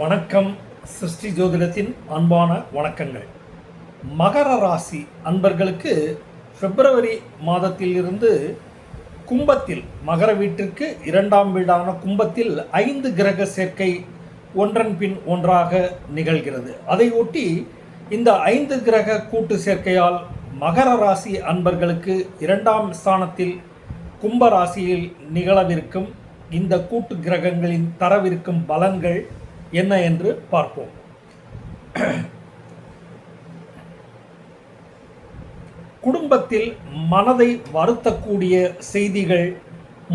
வணக்கம். சிருஷ்டி ஜோதிடத்தின் அன்பான வணக்கங்கள். மகர ராசி அன்பர்களுக்கு பிப்ரவரி மாதத்தில் இருந்து கும்பத்தில் மகர வீட்டிற்கு இரண்டாம் வீடான கும்பத்தில் ஐந்து கிரக சேர்க்கை ஒன்றன் பின் ஒன்றாக நிகழ்கிறது. அதை ஒட்டி இந்த ஐந்து கிரக கூட்டு சேர்க்கையால் மகர ராசி அன்பர்களுக்கு இரண்டாம் ஸ்தானத்தில் கும்ப ராசியில் நிகழவிருக்கும் இந்த கூட்டு கிரகங்களின் தரவிருக்கும் பலன்கள் என்ன என்று பார்ப்போம். குடும்பத்தில் மனதை வருத்தக்கூடிய செய்திகள்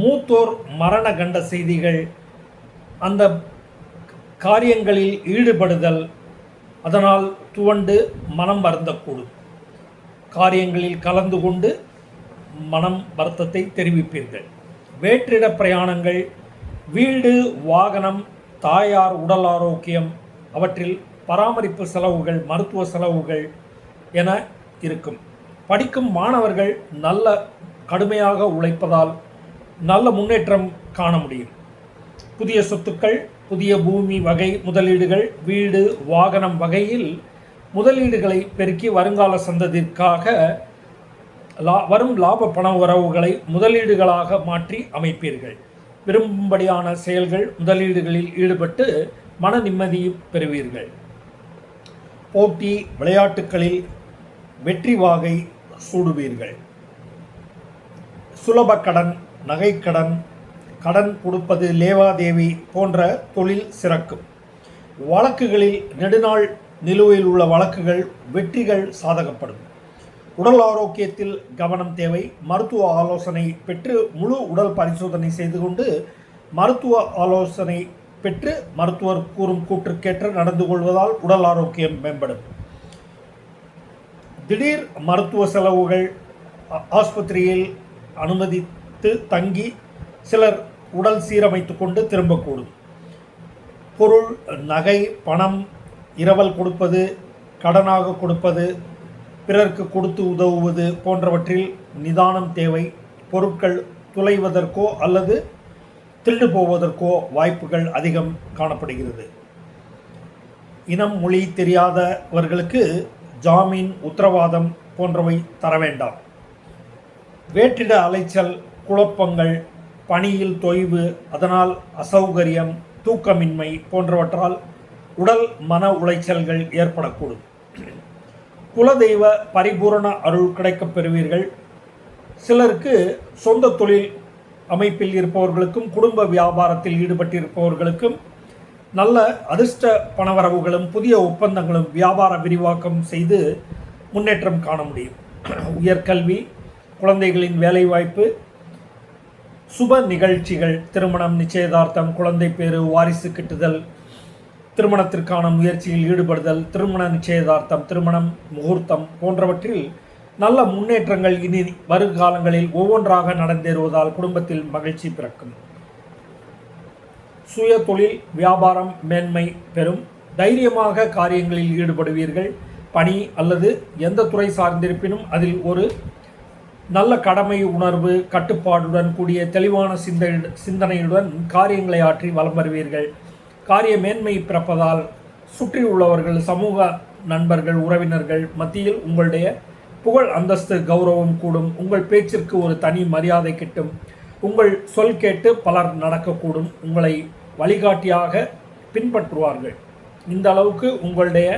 மூத்தோர் மரண கண்ட செய்திகள் அந்த காரியங்களில் ஈடுபடுதல் அதனால் துவண்டு மனம் வருந்தக்கூடும் காரியங்களில் கலந்து கொண்டு மனம் வருத்தத்தை தெரிவிப்பீர்கள். வேற்றிட பிரயாணங்கள் வீடு வாகனம் தாயார் உடல் ஆரோக்கியம் அவற்றில் பராமரிப்பு செலவுகள் மருத்துவ செலவுகள் என இருக்கும். படிக்கும் மாணவர்கள் நல்ல கடுமையாக உழைப்பதால் நல்ல முன்னேற்றம் காண முடியும். புதிய சொத்துக்கள் புதிய பூமி வகை முதலீடுகள் வீடு வாகனம் வகையில் முதலீடுகளை பெருக்கி வருங்கால சந்ததிற்காக லா வரும் லாப பண உறவுகளை முதலீடுகளாக மாற்றி அமைப்பீர்கள். விரும்பும்படியான செயல்கள் முதலீடுகளில் ஈடுபட்டு மன நிம்மதியும் பெறுவீர்கள். போட்டி விளையாட்டுகளில் வெற்றி வாகை சூடுவீர்கள். சுலப கடன் நகைக்கடன் கடன் கொடுப்பது லேவாதேவி போன்ற தொழில் சிறக்கும். வழக்குகளில் நெடுநாள் நிலுவையில் உள்ள வழக்குகள் வெற்றிகள் சாதகப்படும். உடல் ஆரோக்கியத்தில் கவனம் தேவை. மருத்துவ ஆலோசனை பெற்று முழு உடல் பரிசோதனை செய்து கொண்டு மருத்துவ ஆலோசனை பெற்று மருத்துவர் கூறும் கூற்றுக்கேற்ற நடந்து கொள்வதால் உடல் ஆரோக்கியம் மேம்படும். திடீர் மருத்துவ செலவுகள் ஆஸ்பத்திரியில் அனுமதித்து தங்கி சிலர் உடல் சீரமைத்து கொண்டு திரும்பக்கூடும். பொருள் நகை பணம் இரவல் கொடுப்பது கடனாக கொடுப்பது பிறர்க்கு கொடுத்து உதவுவது போன்றவற்றில் நிதானம் தேவை. பொருட்கள் துளைவதற்கோ அல்லது திருடு போவதற்கோ வாய்ப்புகள் அதிகம் காணப்படுகிறது. இனம் மொழி தெரியாதவர்களுக்கு ஜாமீன் உத்தரவாதம் போன்றவை தர வேண்டாம். வேற்றிட அலைச்சல் குழப்பங்கள் பணியில் தொய்வு அதனால் அசௌகரியம் தூக்கமின்மை போன்றவற்றால் உடல் மன உளைச்சல்கள் ஏற்படக்கூடும். குலதெய்வ பரிபூரண அருள் கிடைக்கப் பெறுவீர்கள். சிலருக்கு சொந்த தொழில் அமைப்பில் இருப்பவர்களுக்கும் குடும்ப வியாபாரத்தில் ஈடுபட்டிருப்பவர்களுக்கும் நல்ல அதிர்ஷ்ட பணவரவுகளும் புதிய ஒப்பந்தங்களும் வியாபார விரிவாக்கம் செய்து முன்னேற்றம் காண முடியும். உயர்கல்வி குழந்தைகளின் வேலைவாய்ப்பு சுப நிகழ்ச்சிகள் திருமணம் நிச்சயதார்த்தம் குழந்தை பேறு வாரிசு கிட்டுதல் திருமணத்திற்கான முயற்சியில் ஈடுபடுதல் திருமண நிச்சயதார்த்தம் திருமணம் முகூர்த்தம் போன்றவற்றில் நல்ல முன்னேற்றங்கள் இனி வருகாலங்களில் ஒவ்வொன்றாக நடந்தேறுவதால் குடும்பத்தில் மகிழ்ச்சி பிறக்கும். சுய தொழில் வியாபாரம் மேன்மை பெறும். தைரியமாக காரியங்களில் ஈடுபடுவீர்கள். பணி அல்லது எந்த துறை சார்ந்திருப்பினும் அதில் ஒரு நல்ல கடமை உணர்வு கட்டுப்பாடுடன் கூடிய தெளிவான சிந்தை சிந்தனையுடன் காரியங்களை ஆற்றி வலம் வருவீர்கள். காரிய மேன்மை பிறப்பதால் சுற்றி உள்ளவர்கள் சமூக நண்பர்கள் உறவினர்கள் மத்தியில் உங்களுடைய புகழ் அந்தஸ்து கௌரவம் கூடும். உங்கள் பேச்சிற்கு ஒரு தனி மரியாதை கிட்டும். உங்கள் சொல் கேட்டு பலர் நடக்கக்கூடும். உங்களை வழிகாட்டியாக பின்பற்றுவார்கள். இந்த அளவுக்கு உங்களுடைய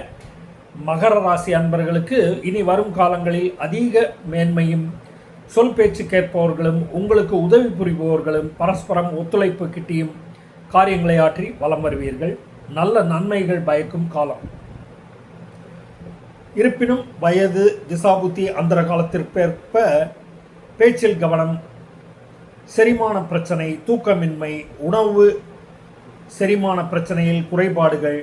மகர ராசி அன்பர்களுக்கு இனி வரும் காலங்களில் அதிக மேன்மையும் சொல் பேச்சு கேட்பவர்களும் உங்களுக்கு உதவி புரிபவர்களும் பரஸ்பரம் ஒத்துழைப்பு கிட்டியும் காரியங்களை ஆற்றி வலம் வருவீர்கள். நல்ல நன்மைகள் பயக்கும் காலம். இருப்பினும் வயது திசாபுத்தி அந்தர காலத்திற்கேற்ப பேச்சில் கவனம் செரிமான பிரச்சனை தூக்கமின்மை உணவு செரிமான பிரச்சனையில் குறைபாடுகள்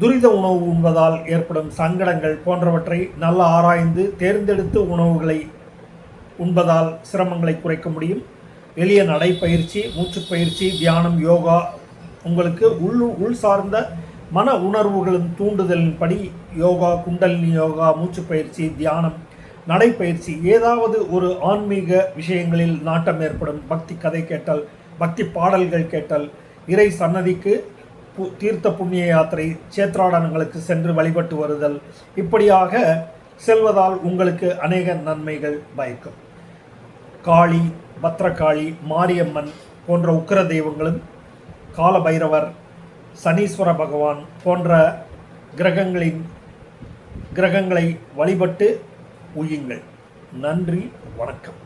துரித உணவு உண்பதால் ஏற்படும் சங்கடங்கள் போன்றவற்றை நல்ல ஆராய்ந்து தேர்ந்தெடுத்து உணவுகளை உண்பதால் சிரமங்களை குறைக்க முடியும். எளிய நடைப்பயிற்சி மூச்சுப்பயிற்சி தியானம் யோகா உங்களுக்கு உள் உள் சார்ந்த மன உணர்வுகளின் தூண்டுதலின்படி யோகா குண்டலினி யோகா மூச்சுப்பயிற்சி தியானம் நடைப்பயிற்சி ஏதாவது ஒரு ஆன்மீக விஷயங்களில் நாட்டம் ஏற்படும். பக்தி கதை கேட்டல் பக்தி பாடல்கள் கேட்டல் இறை சன்னதிக்கு பு தீர்த்த புண்ணிய யாத்திரை சேத்ராடனங்களுக்கு சென்று வழிபட்டு வருதல். இப்படியாக செல்வதால் உங்களுக்கு அநேக நன்மைகள். பயக்கும். காளி பத்ரகாளி மாரியம்மன் போன்ற உக்கிர தெய்வங்களும் காலபைரவர் சனீஸ்வர பகவான் போன்ற கிரகங்களின் கிரகங்களை வழிபட்டு உயுங்கள் நன்றி வணக்கம்.